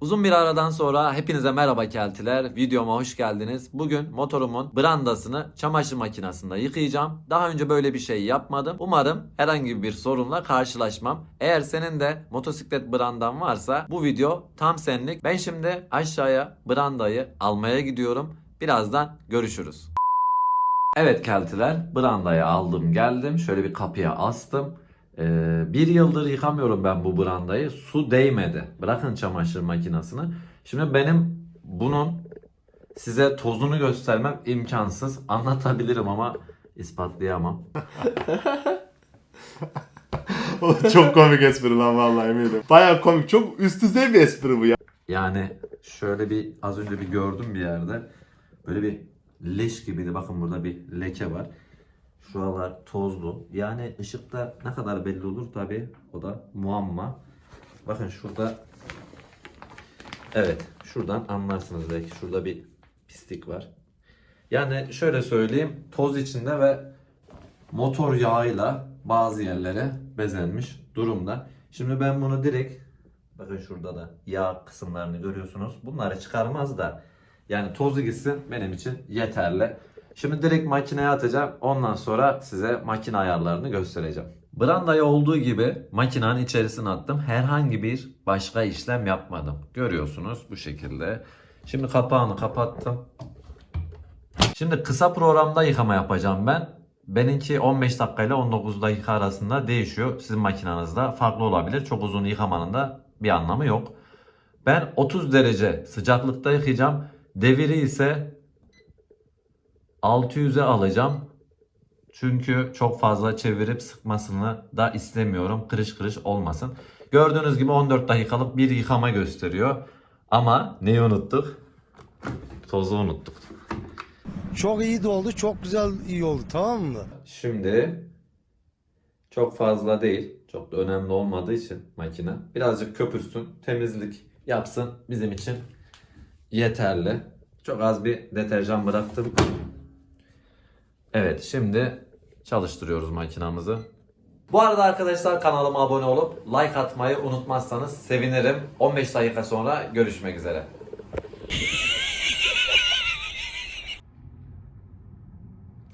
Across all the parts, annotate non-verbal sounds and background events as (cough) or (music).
Uzun bir aradan sonra hepinize merhaba keltiler. Videoma hoş geldiniz. Bugün motorumun brandasını çamaşır makinesinde yıkayacağım. Daha önce böyle bir şey yapmadım. Umarım herhangi bir sorunla karşılaşmam. Eğer senin de motosiklet brandan varsa bu video tam senlik. Ben şimdi aşağıya brandayı almaya gidiyorum. Birazdan görüşürüz. Evet keltiler brandayı aldım geldim. Şöyle bir kapıya astım. Ee, bir yıldır yıkamıyorum ben bu brandayı. Su değmedi. Bırakın çamaşır makinesini. Şimdi benim bunun size tozunu göstermem imkansız. Anlatabilirim ama ispatlayamam. (laughs) O çok komik espri lan vallahi eminim. Baya komik. Çok üst düzey bir espri bu ya. Yani şöyle bir az önce bir gördüm bir yerde. Böyle bir leş gibiydi. Bakın burada bir leke var. Şuralar tozlu. Yani ışıkta ne kadar belli olur tabi o da muamma. Bakın şurada Evet şuradan anlarsınız belki. Şurada bir pislik var. Yani şöyle söyleyeyim toz içinde ve motor yağıyla bazı yerlere bezenmiş durumda. Şimdi ben bunu direkt bakın şurada da yağ kısımlarını görüyorsunuz. Bunları çıkarmaz da yani tozu gitsin benim için yeterli. Şimdi direkt makineye atacağım. Ondan sonra size makine ayarlarını göstereceğim. Brandayı olduğu gibi makinenin içerisine attım. Herhangi bir başka işlem yapmadım. Görüyorsunuz bu şekilde. Şimdi kapağını kapattım. Şimdi kısa programda yıkama yapacağım ben. Benimki 15 dakika ile 19 dakika arasında değişiyor. Sizin makinenizde farklı olabilir. Çok uzun yıkamanın da bir anlamı yok. Ben 30 derece sıcaklıkta yıkayacağım. Deviri ise 600'e alacağım. Çünkü çok fazla çevirip sıkmasını da istemiyorum. Kırış kırış olmasın. Gördüğünüz gibi 14 dakikalık bir yıkama gösteriyor. Ama neyi unuttuk? Tozu unuttuk. Çok iyi de oldu, çok güzel iyi oldu tamam mı? Şimdi çok fazla değil. Çok da önemli olmadığı için makine. Birazcık köpürsün, temizlik yapsın bizim için yeterli. Çok az bir deterjan bıraktım. Evet şimdi çalıştırıyoruz makinamızı. Bu arada arkadaşlar kanalıma abone olup like atmayı unutmazsanız sevinirim. 15 dakika sonra görüşmek üzere.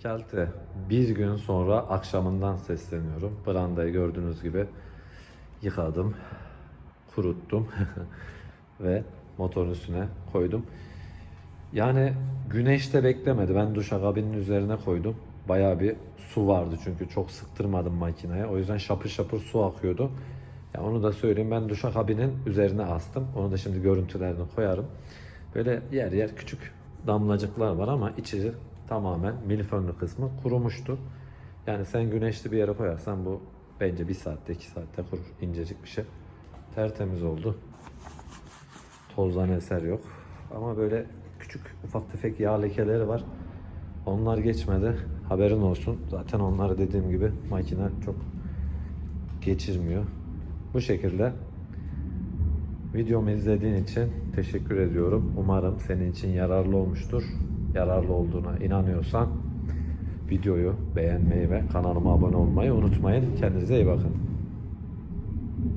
Kelte. Bir gün sonra akşamından sesleniyorum. Brandayı gördüğünüz gibi yıkadım, kuruttum (laughs) ve motorun üstüne koydum. Yani güneşte beklemedi. Ben duşakabinin üzerine koydum. Bayağı bir su vardı çünkü çok sıktırmadım makineye. O yüzden şapır şapır su akıyordu. Ya onu da söyleyeyim ben duşakabinin üzerine astım. Onu da şimdi görüntülerini koyarım. Böyle yer yer küçük damlacıklar var ama içi tamamen milfönlü kısmı kurumuştu. Yani sen güneşli bir yere koyarsan bu bence bir saatte iki saatte kurur. İncecik bir şey. Tertemiz oldu. Tozdan eser yok. Ama böyle küçük ufak tefek yağ lekeleri var. Onlar geçmedi. Haberin olsun. Zaten onları dediğim gibi makine çok geçirmiyor. Bu şekilde videomu izlediğin için teşekkür ediyorum. Umarım senin için yararlı olmuştur. Yararlı olduğuna inanıyorsan videoyu beğenmeyi ve kanalıma abone olmayı unutmayın. Kendinize iyi bakın.